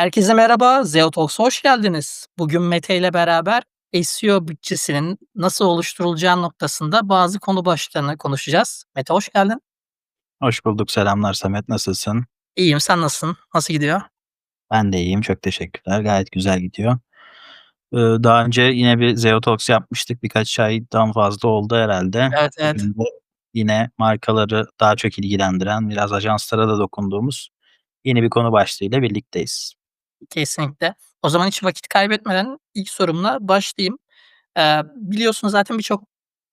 Herkese merhaba, Zeo Talks'a hoş geldiniz. Bugün Mete ile beraber SEO bütçesinin nasıl oluşturulacağı noktasında bazı konu başlıklarını konuşacağız. Mete hoş geldin. Hoş bulduk. Selamlar Samet. Nasılsın? İyiyim, sen nasılsın? Nasıl gidiyor? Ben de iyiyim. Çok teşekkürler. Gayet güzel gidiyor. Iıı, daha önce yine bir Zeo Talks yapmıştık. Birkaç aydan fazla oldu herhâlde. Evet, evet. Bugün de yine markaları daha çok ilgilendiren, biraz ajanslara da dokunduğumuz yeni bir konu başlığıyla birlikteyiz. Kesinlikle. O zaman hiç vakit kaybetmeden ilk sorumla başlayayım. Eee, biliyorsun zaten birçok,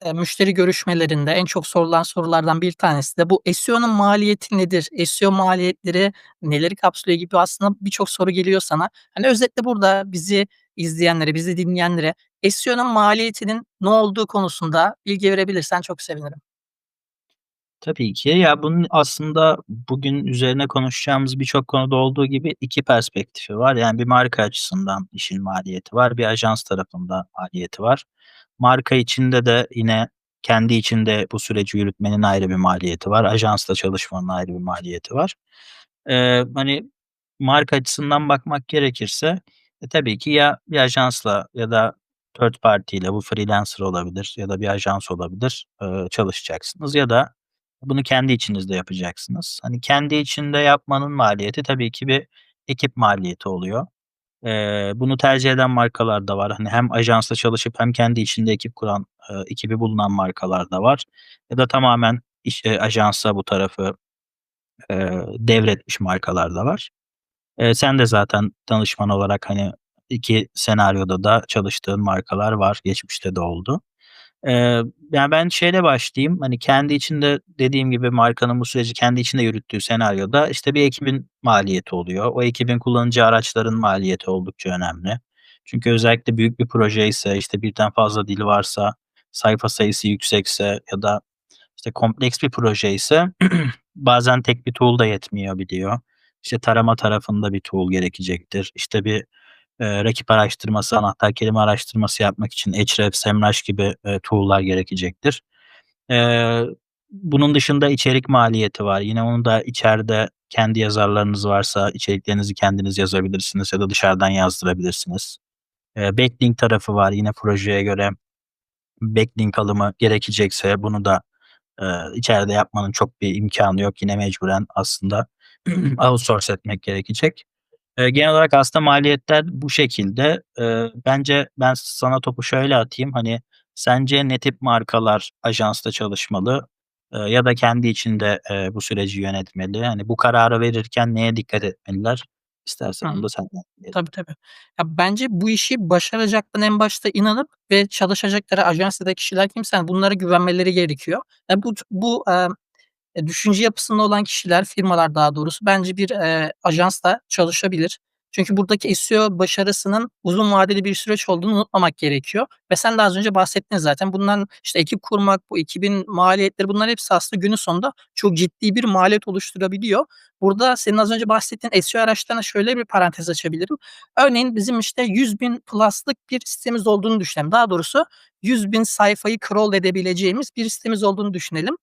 eee, müşteri görüşmelerinde en çok sorulan sorulardan bir tanesi de bu SEO'nun maliyeti nedir? SEO maliyetleri neleri kapsıyor gibi aslında birçok soru geliyor sana. Hani, özetle burada bizi izleyenlere, bizi dinleyenlere SEO'nun maliyetinin ne olduğu konusunda bilgi verebilirsen çok sevinirim. Tabii ki. Ya, bunun aslında bugün üzerine konuşacağımız birçok konuda olduğu gibi 2 perspektifi var. Yani bir marka açısından işin maliyeti var, bir ajans tarafında maliyeti var. Marka içinde de yine kendi içinde bu süreci yürütmenin ayrı bir maliyeti var. Ajansla çalışmanın ayrı bir maliyeti var. Eee, hani, marka açısından bakmak gerekirse, e, tabii ki ya bir ajansla ya da third party ile bu freelancer olabilir ya da bir ajans olabilir, eee, çalışacaksınız ya da bunu kendi içinizde yapacaksınız. Hani, kendi içinde yapmanın maliyeti tabii ki bir ekip maliyeti oluyor. Eee, bunu tercih eden markalar da var. Hani, hem ajansla çalışıp hem kendi içinde ekip kuran, eee, ekibi bulunan markalar da var ya da tamamen iş eee, ajansa bu tarafı, eee, devretmiş markalar da var. Eee, sen de zaten danışman olarak, hani, 2 senaryoda da çalıştığın markalar var. Geçmişte de oldu. Yani, ben şeyle başlayayım, hani, kendi içinde dediğim gibi markanın bu süreci kendi içinde yürüttüğü senaryoda, işte, bir ekibin maliyeti oluyor. O ekibin kullanacağı araçların maliyeti oldukça önemli. Çünkü özellikle büyük bir projeyse, işte, birden fazla dili varsa, sayfa sayısı yüksekse ya da, işte, kompleks bir projeyse bazen tek bir tool da yetmeyebiliyor. İşte, tarama tarafında bir tool gerekecektir. İşte, bir, eee, rakip araştırması, anahtar kelime araştırması yapmak için Ahrefs, Semrush gibi, eee, tool'lar gerekecektir. Eee, bunun dışında içerik maliyeti var. Yine onu da içeride kendi yazarlarınız varsa içeriklerinizi kendiniz yazabilirsiniz ya da dışarıdan yazdırabilirsiniz. Eee, backlink tarafı var. Yine projeye göre backlink alımı gerekecekse bunu da, eee, içeride yapmanın çok bir imkânı yok. Yine mecburen aslında outsource etmek gerekecek. Genel olarak aslında maliyetler bu şekilde. Bence ben sana topu şöyle atayım, hani, sence ne tip markalar ajansla çalışmalı, ya da kendi içinde, bu süreci yönetmeli? Hani, bu kararı verirken neye dikkat etmeliler? İstersen onu da senden dinleyelim. Tabii, tabii. Ya, bence bu işi başaracaklarına en başta inanıp ve çalışacakları ajans ya da kişiler kimse, hani, bunlara güvenmeleri gerekiyor. Ya, bu bu, eee, düşünce yapısında olan kişiler, firmalar daha doğrusu bence bir, eee, ajansla çalışabilir. Çünkü buradaki SEO başarısının uzun vadeli bir süreç olduğunu unutmamak gerekiyor ve sen de az önce bahsettin zaten. Bundan, işte, ekip kurmak, bu ekibin maliyetleri bunların hepsi aslında günün sonunda çok ciddi bir maliyet oluşturabiliyor. Burada senin az önce bahsettiğin SEO araçlarına şöyle bir parantez açabilirim. Örneğin bizim, işte, 100.000 plus'lık bir sitemiz olduğunu düşünelim. Daha doğrusu 100.000 sayfayı crawl edebileceğimiz bir sitemiz olduğunu düşünelim,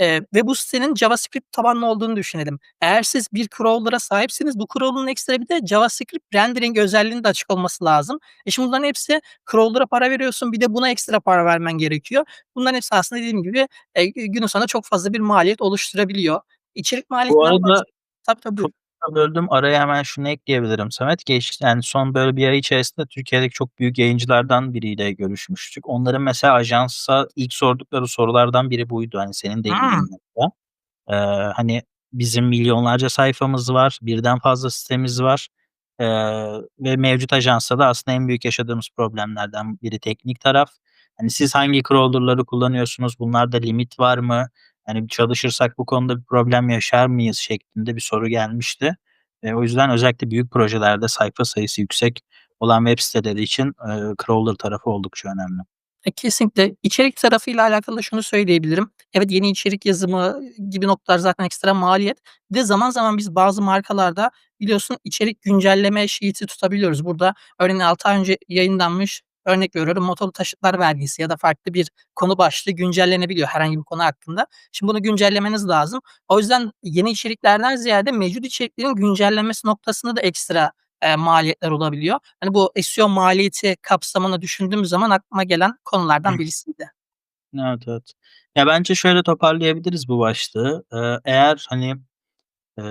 eee, ve bu sitenin JavaScript tabanlı olduğunu düşünelim. Eğer siz bir crawler'a sahipseniz bu crawler'ın ekstra bir de JavaScript rendering özelliğinin de açık olması lazım. E, şimdi bunların hepsi crawler'a para veriyorsun, bir de buna ekstra para vermen gerekiyor. Bunların hepsi aslında dediğim gibi, eee, günün sonunda çok fazla bir maliyet oluşturabiliyor. İçerik Bu maliyetinden bahs arada Tabii, tabii, buyur. Böldüm. Araya hemen şunu ekleyebilirim Samet. Geç yani, son böyle 1 ay içerisinde Türkiye'deki çok büyük yayıncılardan biriyle görüşmüştük. Onların mesela ajansa ilk sordukları sorulardan biri buydu. Hani, senin değindiğin nokta. Eee, hani, bizim milyonlarca sayfamız var, birden fazla sitemiz var, eee, ve mevcut ajansta da aslında en büyük yaşadığımız problemlerden biri teknik taraf. Hani, siz hangi crawler'ları kullanıyorsunuz? Bunlarda limit var mı? Hani, çalışırsak bu konuda bir problem yaşar mıyız şeklinde bir soru gelmişti. Eee, o yüzden özellikle büyük projelerde sayfa sayısı yüksek olan web siteleri için, eee, crawler tarafı oldukça önemli. E, kesinlikle. İçerik tarafıyla alakalı şunu söyleyebilirim. Evet, yeni içerik yazımı gibi noktalar zaten ekstra maliyet. Bir de zaman zaman biz bazı markalarda biliyorsun içerik güncelleme sheet'i tutabiliyoruz. Burada örneğin 6 ay önce yayınlanmış, örnek veriyorum, motorlu taşıtlar vergisi ya da farklı bir konu başlığı güncellenebiliyor herhangi bir konu hakkında. Şimdi bunu güncellemeniz lazım. O yüzden yeni içeriklerden ziyade mevcut içeriklerin güncellenmesi noktasında da ekstra eee, maliyetler olabiliyor. Hani, bu SEO maliyeti kapsamını düşündüğüm zaman aklıma gelen konulardan birisiydi. Evet, evet. Ya, bence şöyle toparlayabiliriz bu başlığı. Eee, eğer, hani, eee,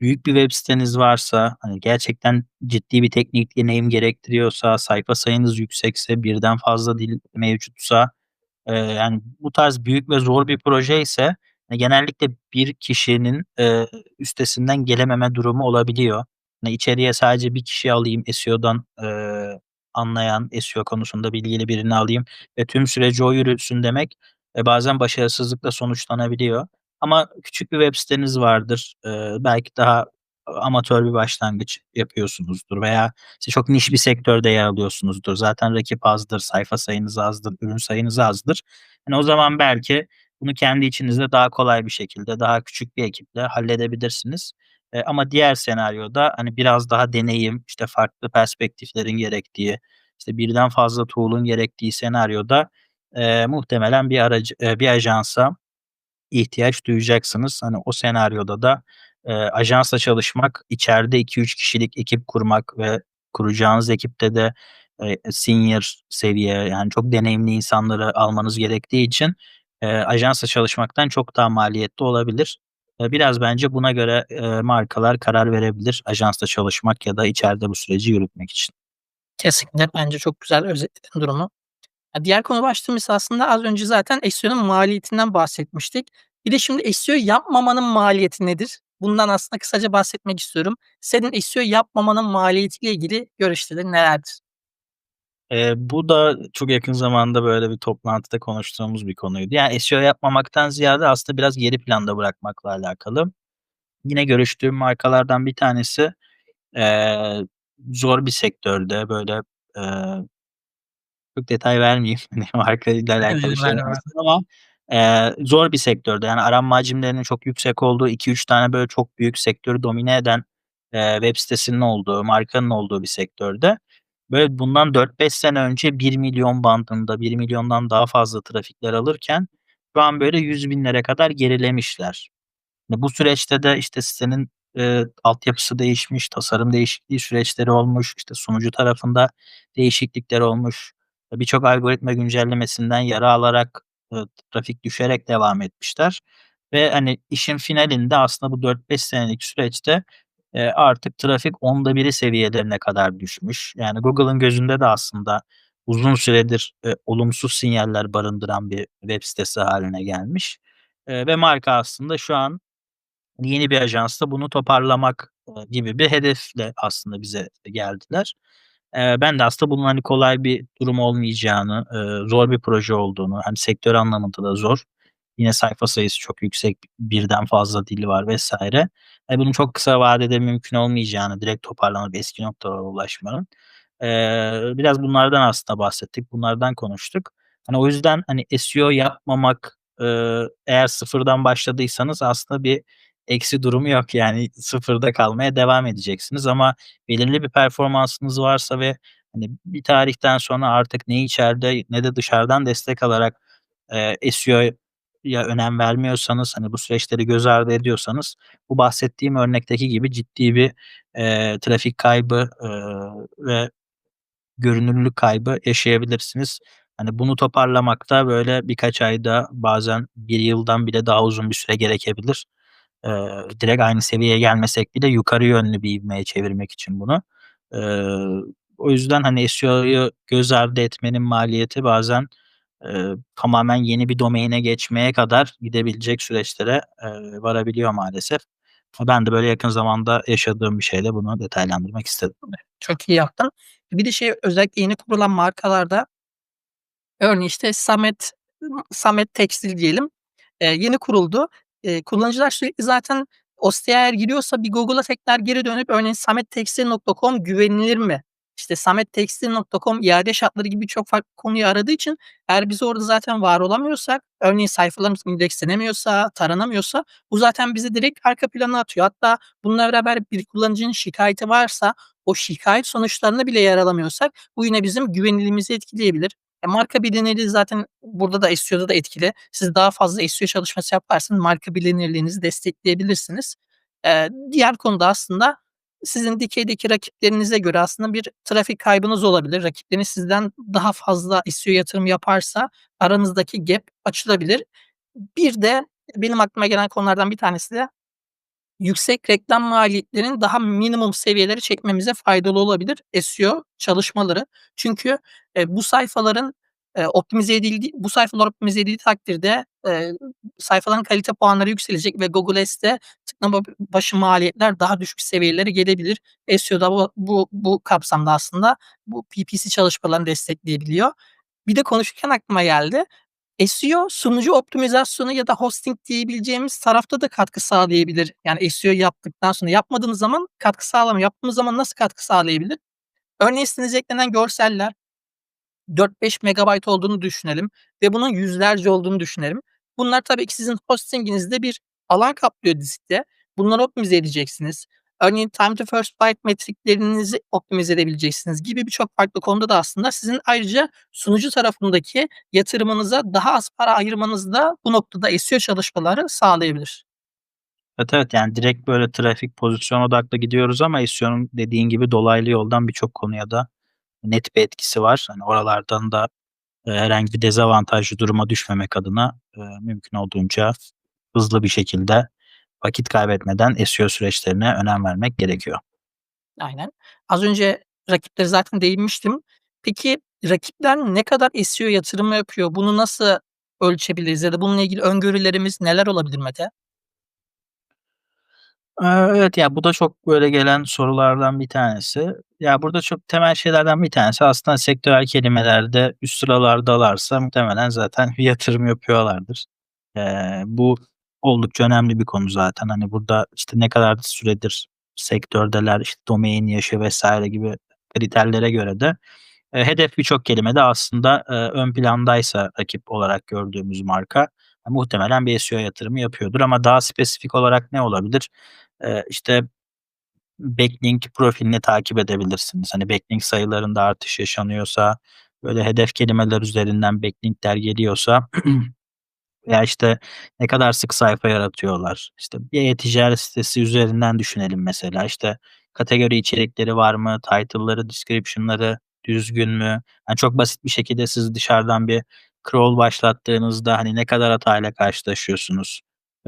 büyük bir web siteniz varsa, hani, gerçekten ciddi bir teknik deneyim gerektiriyorsa, sayfa sayınız yüksekse, birden fazla dil mevcutsa, eee, yani, bu tarz büyük ve zor bir projeyse, e, genellikle bir kişinin, eee, üstesinden gelememe durumu olabiliyor. Hani, içeriye sadece bir kişi alayım, SEO'dan, eee, anlayan, SEO konusunda bilgili birini alayım ve tüm süreci o yürütsün demek, eee, bazen başarısızlıkla sonuçlanabiliyor. Ama küçük bir web siteniz vardır. Eee, belki daha amatör bir başlangıç yapıyorsunuzdur veya, işte, çok niş bir sektörde yer alıyorsunuzdur. Zaten rakip azdır, sayfa sayınız azdır, ürün sayınız azdır. Hani, o zaman belki bunu kendi içinizde daha kolay bir şekilde, daha küçük bir ekiple halledebilirsiniz. Eee, ama diğer senaryoda, hani, biraz daha deneyim, işte, farklı perspektiflerin gerektiği, işte, birden fazla tool'un gerektiği senaryoda, eee, muhtemelen bir aracı eee, bir ajansa ihtiyaç duyacaksınız. Hani, o senaryoda da, eee, ajansla çalışmak, içeride 2-3 kişilik ekip kurmak ve kuracağınız ekipte de, eee, senior seviye, yani, çok deneyimli insanları almanız gerektiği için, eee, ajansla çalışmaktan çok daha maliyetli olabilir. Eee, biraz bence buna göre, eee, markalar karar verebilir ajansla çalışmak ya da içeride bu süreci yürütmek için. Kesinlikle. Bence çok güzel özetledin durumu. Diğer konu başlığımız aslında az önce zaten SEO'nun maliyetinden bahsetmiştik. Bir de şimdi SEO yapmamanın maliyeti nedir? Bundan aslında kısaca bahsetmek istiyorum. Senin SEO yapmamanın maliyetiyle ilgili görüşlerin nelerdir? Eee, bu da çok yakın zamanda, böyle, bir toplantıda konuştuğumuz bir konuydu. Yani, SEO yapmamaktan ziyade aslında biraz geri planda bırakmakla alakalı. Yine görüştüğüm markalardan bir tanesi, eee, zor bir sektörde, böyle, eee çok detay vermeyeyim, hani, markayla alakalı şey olmasın ama, eee, zor bir sektörde, yani, aranma hacimlerinin çok yüksek olduğu, 2-3 tane, böyle, çok büyük sektörü domine eden, eee, web sitesinin olduğu, markanın olduğu bir sektörde, böyle, bundan 4-5 sene önce 1.000.000 bandında, 1.000.000'dan daha fazla trafikler alırken şu an, böyle, 100.000'lere kadar gerilemişler. Ve bu süreçte de, işte, sitenin, eee, altyapısı değişmiş, tasarım değişikliği süreçleri olmuş, işte, sunucu tarafında değişiklikler olmuş. E, birçok algoritma güncellemesinden yara alarak, ııı, trafik düşerek devam etmişler ve, hani, işin finalinde aslında bu 4-5 senelik süreçte, eee, artık trafik 1/10'ı seviyelerine kadar düşmüş. Yani, Google'ın gözünde de aslında uzun süredir, eee, olumsuz sinyaller barındıran bir web sitesi hâline gelmiş, ve marka aslında şu an yeni bir ajansla bunu toparlamak, gibi bir hedefle aslında bize geldiler. Eee, ben de aslında bunun, hani, kolay bir durum olmayacağını, eee, zor bir proje olduğunu, hem sektör anlamında da zor, yine sayfa sayısı çok yüksek, birden fazla dili var vs. Hani, bunun çok kısa vadede mümkün olmayacağını, direkt toparlanıp eski noktalara ulaşmanın, eee, biraz bunlardan aslında bahsettik, bunlardan konuştuk. Hani, o yüzden, hani, SEO yapmamak, eee, eğer sıfırdan başladıysanız aslında bir eksi durumu yok, yani, sıfırda kalmaya devam edeceksiniz ama belirli bir performansınız varsa ve, hani, bir tarihten sonra artık ne içeride ne de dışarıdan destek alarak, eee, SEO'ya önem vermiyorsanız, hani, bu süreçleri göz ardı ediyorsanız bu bahsettiğim örnekteki gibi ciddi bir, eee, trafik kaybı, eee, ve görünürlük kaybı yaşayabilirsiniz. Hani, bunu toparlamakta, böyle, birkaç ayda bazen 1 yıldan bile daha uzun bir süre gerekebilir. Eee, direkt aynı seviyeye gelmesek bile yukarı yönlü bir ivmeye çevirmek için bunu. Eee, o yüzden, hani, SEO'yu göz ardı etmenin maliyeti bazen, eee, tamamen yeni bir domaine geçmeye kadar gidebilecek süreçlere, eee, varabiliyor maalesef. Ben de, böyle, yakın zamanda yaşadığım bir şeyle bunu detaylandırmak istedim. Çok iyi yaptın. Bir de şey, özellikle yeni kurulan markalarda örneğin, işte, Samet Samet Tekstil diyelim, eee, yeni kuruldu. Eee, kullanıcılar sürekli zaten o giriyorsa bir Google'a tekrar geri dönüp örneğin samettekstil.com güvenilir mi? İşte, samettekstil.com iade şartları gibi birçok farklı konuyu aradığı için eğer biz orada zaten var olamıyorsak, örneğin sayfalarımız indekslenemiyorsa, taranamıyorsa bu zaten bizi direkt arka plana atıyor. Hatta bununla beraber bir kullanıcının şikâyeti varsa o şikâyet sonuçlarında bile yer alamıyorsak bu yine bizim güvenilirliğimizi etkileyebilir. E, marka bilinirliği zaten burada da SEO'da da etkili. Siz daha fazla SEO çalışması yaparsanız marka bilinirliğinizi destekleyebilirsiniz. Eee, diğer konu da aslında sizin dikeydeki rakiplerinize göre aslında bir trafik kaybınız olabilir. Rakipleriniz sizden daha fazla SEO yatırım yaparsa aranızdaki gap açılabilir. Bir de benim aklıma gelen konulardan bir tanesi de yüksek reklam maliyetlerinin daha minimum seviyelere çekmemize faydalı olabilir SEO çalışmaları. Çünkü, eee, bu sayfaların, eee, optimize edildiği bu sayfalar optimize edildiği takdirde, eee, sayfaların kalite puanları yükselecek ve Google Ads'te tıklama başı maliyetler daha düşük seviyelere gelebilir. SEO'da bu bu bu kapsamda aslında bu PPC çalışmalarını destekleyebiliyor. Bir de konuşurken aklıma geldi. SEO sunucu optimizasyonu ya da hosting diyebileceğimiz tarafta da katkı sağlayabilir. Yani SEO yaptıktan sonra yapmadığımız zaman katkı sağlamıyor. Yaptığımız zaman nasıl katkı sağlayabilir? Örneğin sitenize eklenen görseller 4-5 megabayt olduğunu düşünelim ve bunun yüzlerce olduğunu düşünelim. Bunlar tabii ki sizin hostinginizde bir alan kaplıyor diskte. Bunları optimize edeceksiniz. Örneğin time to first byte metriklerinizi optimize edebileceksiniz gibi birçok farklı konuda da aslında sizin ayrıca sunucu tarafındaki yatırımınıza daha az para ayırmanız da bu noktada SEO çalışmaları sağlayabilir. Evet, evet, yani direkt böyle trafik, pozisyon odaklı gidiyoruz ama SEO'nun dediğin gibi dolaylı yoldan birçok konuya da net bir etkisi var. Hani oralardan da, herhangi bir dezavantajlı duruma düşmemek adına, mümkün olduğunca hızlı bir şekilde vakit kaybetmeden SEO süreçlerine önem vermek gerekiyor. Aynen. Az önce rakiplere zaten değinmiştim. Peki rakipler ne kadar SEO yatırımı yapıyor? Bunu nasıl ölçebiliriz ya da bununla ilgili öngörülerimiz neler olabilir Mete? Eee, evet, ya, bu da çok böyle gelen sorulardan bir tanesi. Ya, burada çok temel şeylerden bir tanesi aslında sektörel kelimelerde üst sıralardalarsa muhtemelen zaten yatırım yapıyorlardır. Eee, bu oldukça önemli bir konu zaten. Hani, burada, işte, ne kadar süredir sektördeler, işte, domain yaşı vs. gibi kriterlere göre de, eee, hedef birçok kelimede aslında, eee, ön plandaysa rakip olarak gördüğümüz marka, muhtemelen bir SEO yatırımı yapıyordur ama daha spesifik olarak ne olabilir? Eee, işte backlink profilini takip edebilirsiniz. Hani, backlink sayılarında artış yaşanıyorsa, böyle hedef kelimeler üzerinden backlink'ler geliyorsa veya, işte, ne kadar sık sayfa yaratıyorlar. İşte, bir e-ticaret sitesi üzerinden düşünelim mesela. İşte, kategori içerikleri var mı? Title'ları, description'ları düzgün mü? Hani, çok basit bir şekilde siz dışarıdan bir crawl başlattığınızda, hani, ne kadar hatayla karşılaşıyorsunuz?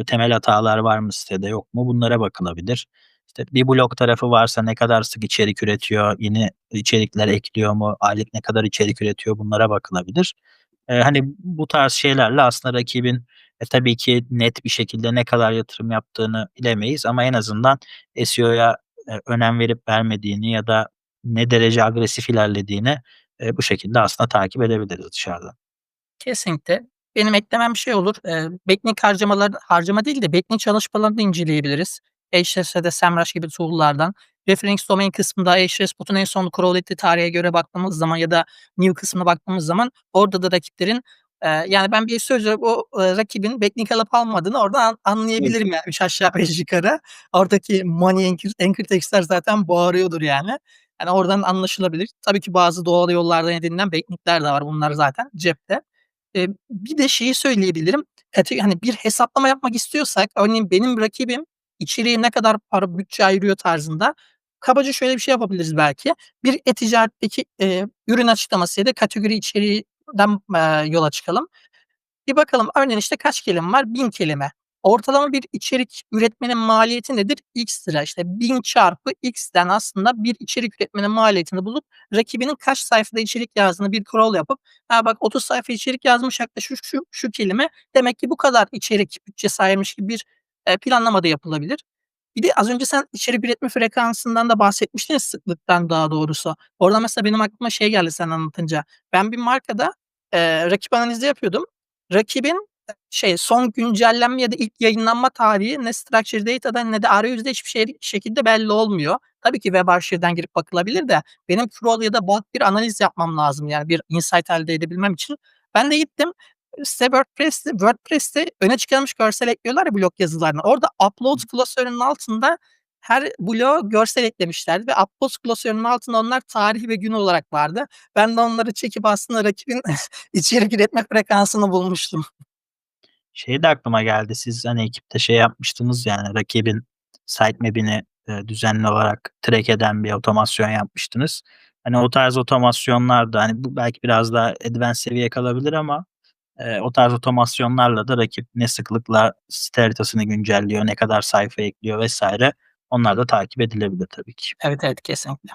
Temel hatalar var mı sitede, yok mu? Bunlara bakılabilir. İşte, bir blog tarafı varsa ne kadar sık içerik üretiyor? Yeni içerikler ekliyor mu? Aylık ne kadar içerik üretiyor? Bunlara bakılabilir. Eee, hani, bu tarz şeylerle aslında rakibin, e, tabii ki net bir şekilde ne kadar yatırım yaptığını bilemeyiz ama en azından SEO'ya, eee, önem verip vermediğini ya da ne derece agresif ilerlediğini, eee, bu şekilde aslında takip edebiliriz dışarıdan. Kesinlikle. Benim eklemem şey olur, eee, backlink harcamaları harcama değil de backlink çalışmalarını inceleyebiliriz. Da Semrush gibi tool'lardan. Reference domain kısmında Ahrefs.bot'un en son ettiği tarihe göre baktığımız zaman ya da new kısmına baktığımız zaman orada da rakiplerin, yani ben bir olarak o, rakibin backlink alıp almadığını oradan an anlayabilirim yani 3 aşağı 5 yukarı. Oradaki money anchor anchor text'ler zaten bağırıyordur yani. Hani, oradan anlaşılabilir. Tabii ki bazı doğal yollardan edinilen backlink'ler de var. Bunlar zaten cepte. Bir de şeyi söyleyebilirim. Hani, bir hesaplama yapmak istiyorsak örneğin benim rakibim içeriye ne kadar para, bütçe ayırıyor tarzında kabaca şöyle bir şey yapabiliriz belki. Bir e-ticaretteki, eee, ürün açıklaması ya da kategori içeriğinden, eee, yola çıkalım. Bir bakalım örneğin, işte, kaç kelime var? 1000 kelime. Ortalama bir içerik üretmenin maliyeti nedir? X lira. İşte, 1000 çarpı X'ten aslında bir içerik üretmenin maliyetini bulup rakibinin kaç sayfada içerik yazdığını bir crawl yapıp, "Ha, bak 30 sayfa içerik yazmış yaklaşık şu, şu, şu kelime. Demek ki bu kadar içerik bütçesi ayırmış." gibi bir, eee, planlama da yapılabilir. Bir de az önce sen içerik üretme frekansından da bahsetmiştin sıklıktan daha doğrusu. Orada mesela benim aklıma şey geldi sen anlatınca. Ben bir markada, eee, rakip analizi yapıyordum. Rakibin, şey son güncellenme ya da ilk yayınlanma tarihi ne structured data'dan ne de arayüzde hiçbir şey şekilde belli olmuyor. Tabii ki web arşivden girip bakılabilir de benim crawl ya da bulk bir analiz yapmam lazım yani bir insight elde edebilmem için. Ben de gittim, site WordPress'te WordPress'te öne çıkarılmış görsel ekliyorlar ya blog yazılarına. Orada upload klasörünün altında her bloğa görsel eklemişlerdi ve upload klasörünün altında onlar tarih ve gün olarak vardı. Ben de onları çekip aslında rakibin içerik üretme frekansını bulmuştum. Şey de aklıma geldi. Siz, hani, ekipte şey yapmıştınız ya, hani, rakibin sitemap'ini eee, düzenli olarak track eden bir otomasyon yapmıştınız. Hani, o tarz otomasyonlar da, hani, bu belki biraz daha advanced seviyeye kalabilir ama, eee, o tarz otomasyonlarla da rakip ne sıklıkla site haritasını güncelliyor, ne kadar sayfa ekliyor vs. onlar da takip edilebilir tabii ki. Evet, evet, kesinlikle.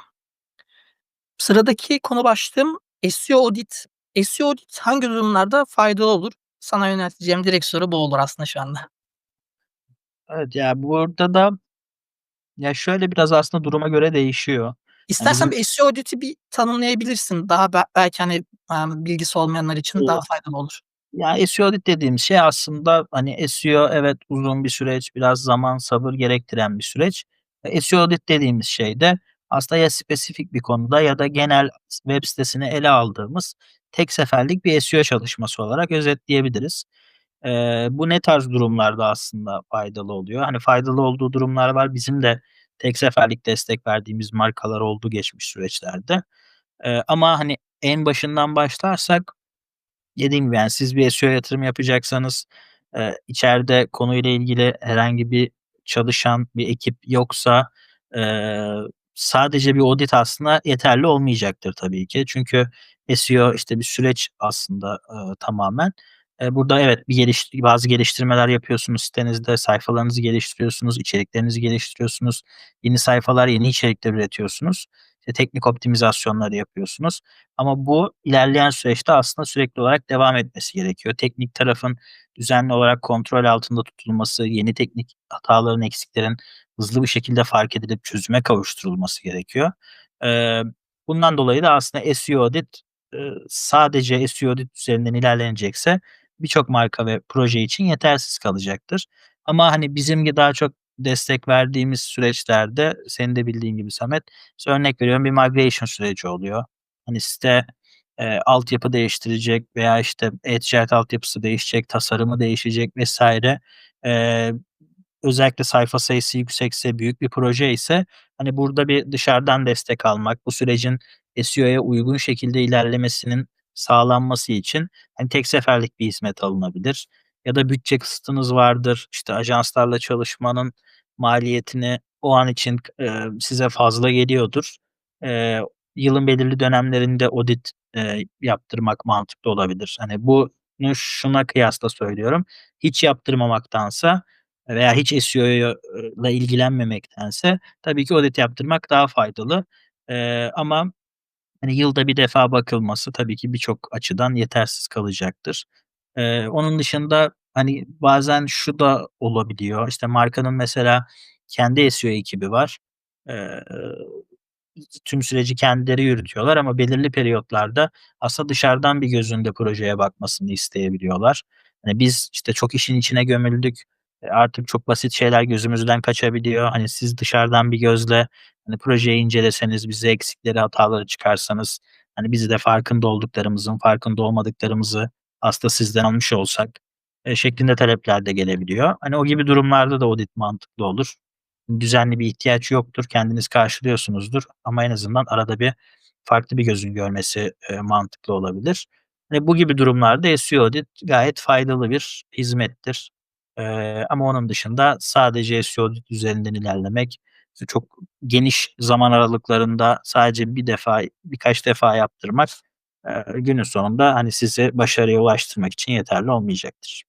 Sıradaki konu başlığım SEO audit. SEO audit hangi durumlarda faydalı olur? Sana yönelteceğim direkt soru bu olur aslında şu anda. Evet, ya, burada da ya, şöyle biraz aslında duruma göre değişiyor. İstersen bizim bir SEO audit'i bir tanımlayabilirsin. Daha be belki, hani, bilgisi olmayanlar için daha Olur. faydalı olur. Ya, SEO audit dediğimiz şey aslında, hani, SEO evet uzun bir süreç, biraz zaman, sabır gerektiren bir süreç. Eee, SEO audit dediğimiz şey de aslında ya spesifik bir konuda ya da genel web sitesini ele aldığımız tek seferlik bir SEO çalışması olarak özetleyebiliriz. Eee, bu ne tarz durumlarda aslında faydalı oluyor? Hani, faydalı olduğu durumlar var. Bizim de tek seferlik destek verdiğimiz markalar oldu geçmiş süreçlerde. Eee, ama, hani, en başından başlarsak dediğim gibi, yani, siz bir SEO yatırım yapacaksanız, eee, içeride konuyla ilgili herhangi bir çalışan bir ekip yoksa, eee, sadece bir audit aslında yeterli olmayacaktır tabii ki. Çünkü SEO, işte, bir süreç aslında, ııı, tamamen. Eee, burada evet, bir geliş bazı geliştirmeler yapıyorsunuz sitenizde, sayfalarınızı geliştiriyorsunuz, içeriklerinizi geliştiriyorsunuz, yeni sayfalar, yeni içerikler üretiyorsunuz, işte, teknik optimizasyonlar yapıyorsunuz ama bu ilerleyen süreçte aslında sürekli olarak devam etmesi gerekiyor. Teknik tarafın düzenli olarak kontrol altında tutulması, yeni teknik hataların, eksiklerin hızlı bir şekilde fark edilip çözüme kavuşturulması gerekiyor. Bundan dolayı da aslında SEO audit, sadece SEO audit üzerinden ilerlenecekse birçok marka ve proje için yetersiz kalacaktır. Ama, hani, bizim daha çok destek verdiğimiz süreçlerde senin de bildiğin gibi Samet, işte, örnek veriyorum bir migration süreci oluyor. Hani, site, eee, altyapı değiştirecek veya, işte, e-ticaret altyapısı değişecek, tasarımı değişecek vs. Eee, özellikle sayfa sayısı yüksekse, büyük bir projeyse, hani, burada bir dışarıdan destek almak, bu sürecin SEO'ya uygun şekilde ilerlemesinin sağlanması için, hani, tek seferlik bir hizmet alınabilir ya da bütçe kısıtınız vardır, işte, ajanslarla çalışmanın maliyetini o an için eee, size fazla geliyordur. Eee, yılın belirli dönemlerinde audit, eee, yaptırmak mantıklı olabilir. Hani, bunu şuna kıyasla söylüyorum, hiç yaptırmamaktansa veya hiç la ilgilenmemektense tabii ki audit yaptırmak daha faydalı. Eee, ama, hani, yılda bir defa bakılması tabii ki birçok açıdan yetersiz kalacaktır. Eee, onun dışında, hani, bazen şu da olabiliyor, işte, markanın mesela kendi SEO ekibi var. Eee, tüm süreci kendileri yürütüyorlar ama belirli periyotlarda aslında dışarıdan bir gözün de projeye bakmasını isteyebiliyorlar. Hani, biz, işte, çok işin içine gömüldük, eee, artık çok basit şeyler gözümüzden kaçabiliyor. Hani, siz dışarıdan bir gözle, hani, projeyi inceleseniz, bize eksikleri, hataları çıkarsanız, hani, biz de farkında olduklarımızın, farkında olmadıklarımızı aslında sizden almış olsak, eee, şeklinde talepler de gelebiliyor. Hani, o gibi durumlarda da audit mantıklı olur. Düzenli bir ihtiyaç yoktur, kendiniz karşılıyorsunuzdur ama en azından arada bir farklı bir gözün görmesi, eee, mantıklı olabilir. Hani, bu gibi durumlarda SEO audit gayet faydalı bir hizmettir. Eee, ama onun dışında sadece SEO audit üzerinden ilerlemek, çok geniş zaman aralıklarında sadece bir defa, birkaç defa yaptırmak, eee, günün sonunda, hani, sizi başarıya ulaştırmak için yeterli olmayacaktır.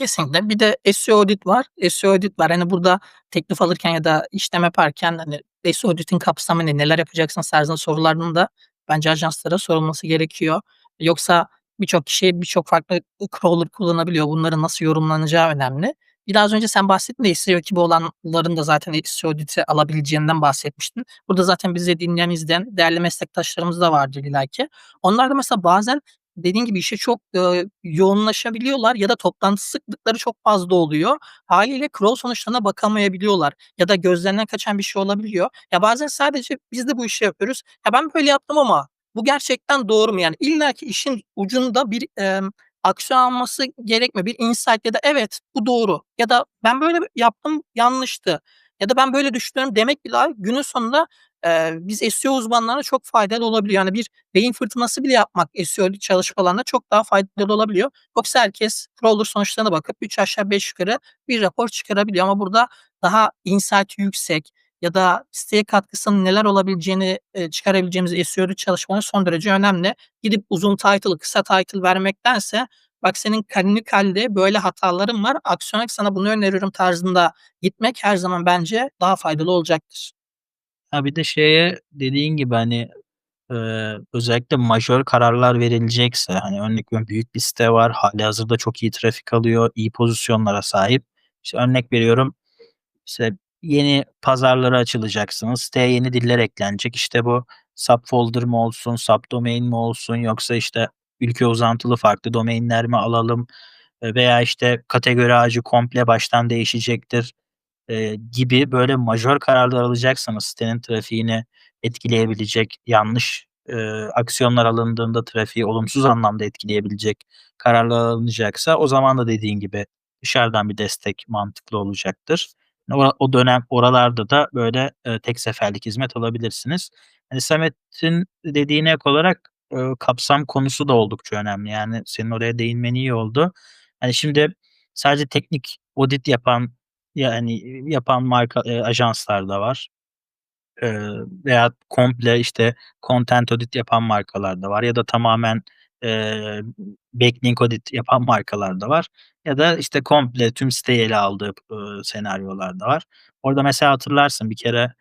Kesinlikle. Bir de SEO audit var, SEO audit var. Hani, burada teklif alırken ya da işlem yaparken, hani, SEO audit'in kapsamı ne, neler yapacaksınız tarzında sorularının da bence ajanslara sorulması gerekiyor. Yoksa birçok kişi birçok farklı crawler kullanabiliyor. Bunların nasıl yorumlanacağı önemli. Bir de az önce sen bahsettin de SEO ekibi olanların da zaten SEO audit'i alabileceğinden bahsetmiştin. Burada zaten bizi dinleyen, izleyen değerli meslektaşlarımız da vardır illaki. Onlar da mesela bazen dediğin gibi işe çok, ııı, yoğunlaşabiliyorlar ya da toplantı sıklıkları çok fazla oluyor. Hâliyle crawl sonuçlarına bakamayabiliyorlar ya da gözlerinden kaçan bir şey olabiliyor. Ya, bazen sadece biz de bu işi yapıyoruz. Ya, ben böyle yaptım ama bu gerçekten doğru mu? Yani illaki işin ucunda bir, emm, aksiyon alması gerekmiyor. Bir insight ya da evet, bu doğru ya da ben böyle yaptım, yanlıştı ya da ben böyle düşünüyorum demek bile günün sonunda, eee, biz SEO uzmanlarına çok faydalı olabiliyor. Yani, bir beyin fırtınası bile yapmak SEO çalışmalarına çok daha faydalı olabiliyor. Yoksa herkes crawler sonuçlarına bakıp 3 aşağı 5 yukarı bir rapor çıkarabiliyor ama burada daha insight'ı yüksek, ya da siteye katkısının neler olabileceğini, eee, çıkarabileceğimiz SEO'da çalışmaları son derece önemli. Gidip uzun title, kısa title vermektense "Bak senin klinik hâlde böyle hataların var, aksiyon olarak sana bunu öneriyorum." tarzında gitmek her zaman bence daha faydalı olacaktır. Ha, bir de şeye dediğin gibi, hani, eee, özellikle majör kararlar verilecekse, hani, örnek veriyorum büyük bir site var, hâlihazırda çok iyi trafik alıyor, iyi pozisyonlara sahip. İşte, örnek veriyorum, işte, yeni pazarlara açılacaksınız, siteye yeni diller eklenecek. İşte, bu subfolder mı olsun, subdomain mi olsun yoksa, işte, ülke uzantılı farklı domainler mi alalım, eee, veya, işte, kategori ağacı komple baştan değişecektir, eee, gibi böyle majör kararlar alacaksanız, sitenin trafiğini etkileyebilecek, yanlış, eee, aksiyonlar alındığında trafiği olumsuz anlamda etkileyebilecek kararlar alınacaksa o zaman da dediğin gibi dışarıdan bir destek mantıklı olacaktır. O o dönem oralarda da böyle, eee, tek seferlik hizmet alabilirsiniz. Hani, Samet'in dediğine ek olarak, ııı, kapsam konusu da oldukça önemli. Yani, senin oraya değinmen iyi oldu. Hani, şimdi sadece teknik audit yapan, yani, yapan marka eee, ajanslar da var. Eee, veya komple, işte, content audit yapan markalar da var ya da tamamen, eee, backlink audit yapan markalar da var ya da, işte, komple tüm siteyi ele aldığı, ııı, senaryolar da var. Orada mesela hatırlarsın bir kere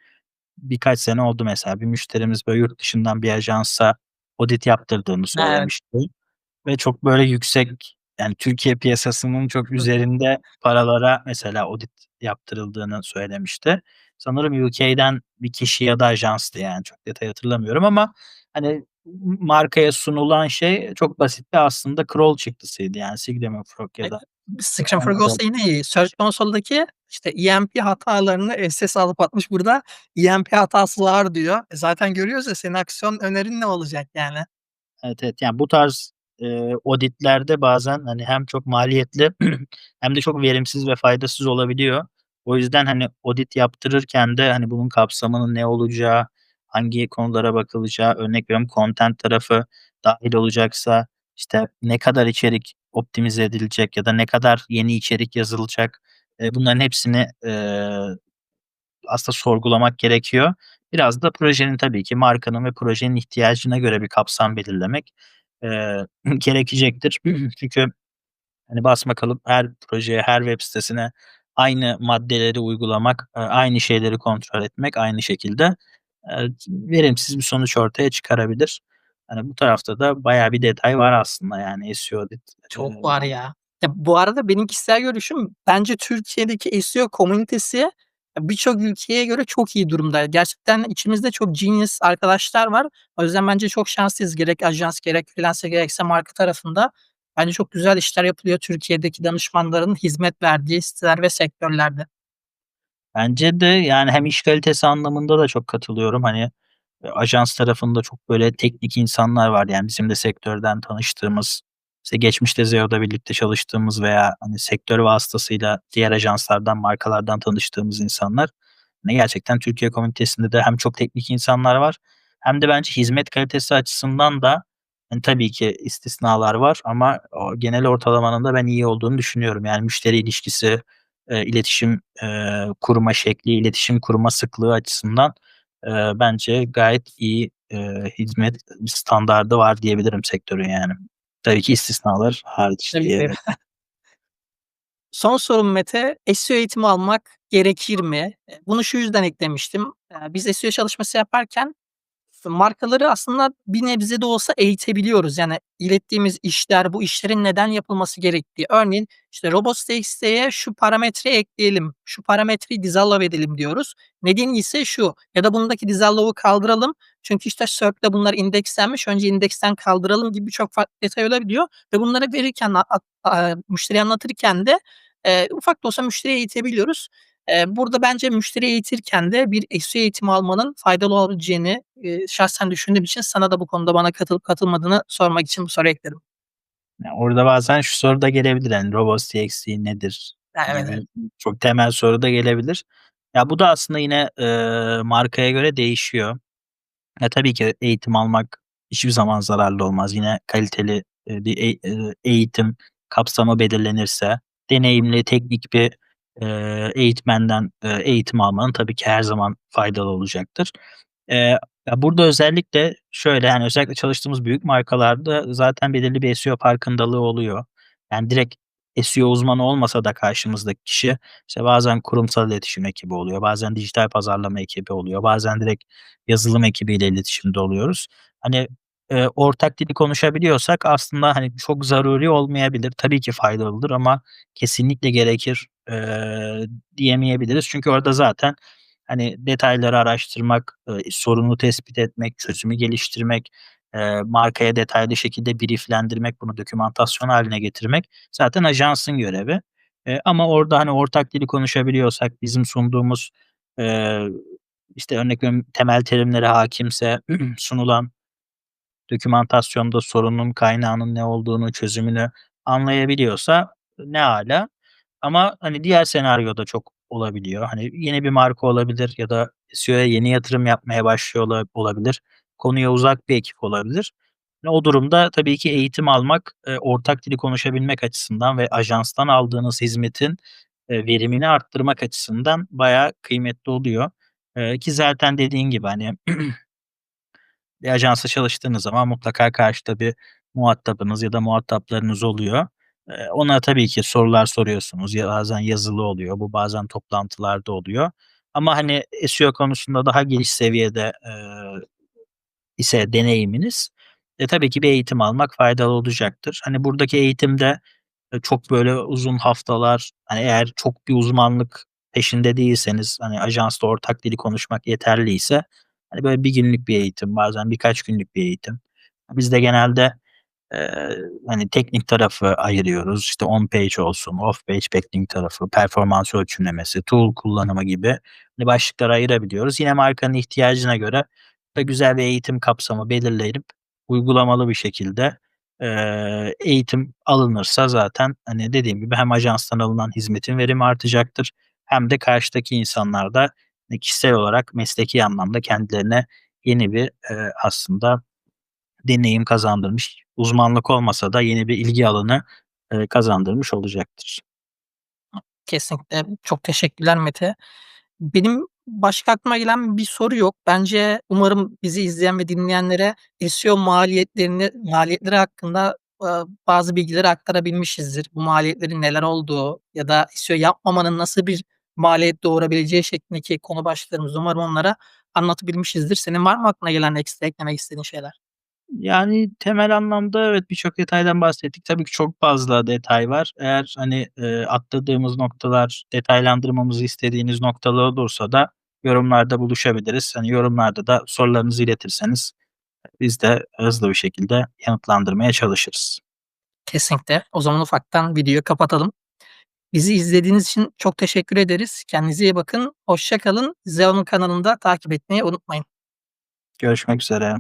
birkaç sene oldu mesela bir müşterimiz, böyle, yurt dışından bir ajansa audit yaptırdığını Evet. söylemişti ve çok, böyle, yüksek, yani, Türkiye piyasasının çok üzerinde paralara mesela audit yaptırıldığını söylemişti. Sanırım UK'den bir kişi ya da ajanstı, yani, çok detay hatırlamıyorum ama, hani, m markaya sunulan şey çok basit bir aslında crawl çıktısıydı, yani, Sigma Frog ya da Scrum Frog olsa yine iyi. Search Console'daki, işte, EMP hatalarını SS alıp atmış burada, "EMP hatası var." diyor. E, zaten görüyoruz ya, senin aksiyon önerin ne olacak yani? Evet, evet. Yani, bu tarz, eee, audit'lerde bazen, hani, hem çok maliyetli hem de çok verimsiz ve faydasız olabiliyor. O yüzden, hani, audit yaptırırken de, hani, bunun kapsamının ne olacağı, hangi konulara bakılacağı, örnek veriyorum content tarafı dâhil olacaksa, işte, ne kadar içerik optimize edilecek ya da ne kadar yeni içerik yazılacak, bunların hepsini, eee, aslında sorgulamak gerekiyor. Biraz da projenin tabii ki markanın ve projenin ihtiyacına göre bir kapsam belirlemek, eee, gerekecektir. Çünkü, hani, basmakalıp her projeye, her web sitesine aynı maddeleri uygulamak, aynı şeyleri kontrol etmek aynı şekilde, eee, verimsiz bir sonuç ortaya çıkarabilir. Hani, bu tarafta da bayağı bir detay var aslında, yani, SEO. Çok var ya. Ya, bu arada benim kişisel görüşüm, bence Türkiye'deki SEO komünitesi birçok ülkeye göre çok iyi durumda. Gerçekten içimizde çok genius arkadaşlar var. O yüzden bence çok şanslıyız. Gerek ajans, gerek freelancer gerekse marka tarafında. Bence çok güzel işler yapılıyor Türkiye'deki danışmanların hizmet verdiği siteler ve sektörlerde. Bence de, yani, hem iş kalitesi anlamında da çok katılıyorum. Hani, eee, ajans tarafında çok, böyle, teknik insanlar var. Yani, bizim de sektörden tanıştığımız, işte, geçmişte Zeo'da birlikte çalıştığımız veya, hani, sektör vasıtasıyla diğer ajanslardan, markalardan tanıştığımız insanlar. Hani, gerçekten Türkiye komünitesinde de hem çok teknik insanlar var hem de bence hizmet kalitesi açısından da, hani, tabii ki istisnalar var ama genel ortalamanın da ben iyi olduğunu düşünüyorum. Yani, müşteri ilişkisi, eee, iletişim, eee, kurma şekli, iletişim kurma sıklığı açısından, eee, bence gayet iyi, eee, hizmet standardı var diyebilirim sektörün, yani. Tabii ki istisnalar hariç Tabii diye. Son sorum Mete, SEO eğitimi almak gerekir mi? Eee, bunu şu yüzden eklemiştim. Eee, biz SEO çalışması yaparken markaları aslında bir nebze de olsa eğitebiliyoruz. Yani, ilettiğimiz işler, bu işlerin neden yapılması gerektiği. Örneğin, işte, Robots.txt'ye şu parametreyi ekleyelim, şu parametreyi disallowed edelim diyoruz. Nedeni ise şu ya da bundaki disallow'u kaldıralım çünkü, işte, SERP'te bunlar indekslenmiş, önce indeksten kaldıralım gibi birçok farklı detay olabiliyor ve bunları verirken müşteriye anlatırken de, ufak da olsa müşteriyi eğitebiliyoruz. Burada bence müşteriyi eğitirken de bir SEO eğitimi almanın faydalı olabileceğini, şahsen düşündüğüm için sana da bu konuda bana katılıp katılmadığını sormak için bu soruyu ekledim. Ya, orada bazen şu soru da gelebilir, hani, Robots.txt nedir Ha, evet, evet. çok temel soru da gelebilir. Ya, bu da aslında yine, eee, markaya göre değişiyor. Ya, tabii ki eğitim almak hiçbir zaman zararlı olmaz. Yine kaliteli, eee, bir eee, eğitim kapsamı belirlenirse, deneyimli, teknik bir, eee, eğitmenden, eee, eğitim alman tabii ki her zaman faydalı olacaktır. Ya, burada özellikle şöyle, yani, özellikle çalıştığımız büyük markalarda zaten belirli bir SEO farkındalığı oluyor. Yani, direkt SEO uzmanı olmasa da karşımızdaki kişi, işte, bazen kurumsal iletişim ekibi oluyor, bazen dijital pazarlama ekibi oluyor, bazen direkt yazılım ekibiyle iletişimde oluyoruz. Hani, eee, ortak dili konuşabiliyorsak aslında, hani, çok zaruri olmayabilir. Tabii ki faydalıdır ama kesinlikle gerekir, eee, diyemeyebiliriz. Çünkü orada zaten, hani, detayları araştırmak, eee, sorunu tespit etmek, çözümü geliştirmek, eee, markaya detaylı şekilde brief'lendirmek, bunu dokümantasyon hâline getirmek zaten ajansın görevi. Eee, ama orada, hani, ortak dili konuşabiliyorsak, bizim sunduğumuz, eee, işte, örnek veriyorum, temel terimlere hâkimse sunulan dokümantasyonda sorunun kaynağının ne olduğunu, çözümünü anlayabiliyorsa ne âlâ. Ama, hani, diğer senaryo da çok olabiliyor. Hani, yeni bir marka olabilir ya da SEO'ya yeni yatırım yapmaya başlıyor ola olabilir. Konuya uzak bir ekip olabilir. Ve o durumda tabii ki eğitim almak, ortak dili konuşabilmek açısından ve ajanstan aldığınız hizmetin, verimini arttırmak açısından bayağı kıymetli oluyor. Ki zaten dediğin gibi, hani, bir ajansta çalıştığınız zaman mutlaka karşıda bir muhatabınız ya da muhataplarınız oluyor. Ona tabii ki sorular soruyorsunuz. Ya, bazen yazılı oluyor, bu bazen toplantılarda oluyor. Ama, hani, SEO konusunda daha geniş seviyede, eee, ise deneyiminiz, e, tabii ki bir eğitim almak faydalı olacaktır. Hani, buradaki eğitimde, eee, çok böyle uzun haftalar, hani, eğer çok bir uzmanlık peşinde değilseniz, hani, ajansla ortak dili konuşmak yeterliyse, hani, böyle 1 günlük bir eğitim, bazen birkaç günlük bir eğitim. Biz de genelde, eee, hani, teknik tarafı ayırıyoruz. İşte, on page olsun, off page backlink tarafı, performans ölçümlemesi, tool kullanımı gibi, hani, başlıklara ayırabiliyoruz. Yine markanın ihtiyacına göre de güzel bir eğitim kapsamı belirlenip uygulamalı bir şekilde, eee, eğitim alınırsa zaten, hani, dediğim gibi hem ajanstan alınan hizmetin verimi artacaktır hem de karşıdaki insanlar da, kişisel olarak mesleki anlamda kendilerine yeni bir, eee, aslında deneyim kazandırmış, uzmanlık olmasa da yeni bir ilgi alanı, eee, kazandırmış olacaktır. Kesinlikle. Çok teşekkürler Mete. Benim başka aklıma gelen bir soru yok. Bence umarım bizi izleyen ve dinleyenlere SEO maliyetlerini maliyetleri hakkında, aaa, bazı bilgileri aktarabilmişizdir. Bu maliyetlerin neler olduğu ya da SEO yapmamanın nasıl bir maliyet doğurabileceği şeklindeki konu başlıklarımızı umarım onlara anlatabilmişizdir. Senin var mı aklına gelen ekstra eklemek istediğin şeyler? Yani, temel anlamda evet, birçok detaydan bahsettik. Tabii ki çok fazla detay var. Eğer, hani, eee, atladığımız noktalar, detaylandırmamızı istediğiniz noktalar olursa da yorumlarda buluşabiliriz. Hani, yorumlarda da sorularınızı iletirseniz biz de hızlı bir şekilde yanıtlandırmaya çalışırız. Kesinlikle. O zaman ufaktan videoyu kapatalım. Bizi izlediğiniz için çok teşekkür ederiz. Kendinize iyi bakın. Hoşça kalın. Xeo'nun kanalını da takip etmeyi unutmayın. Görüşmek üzere.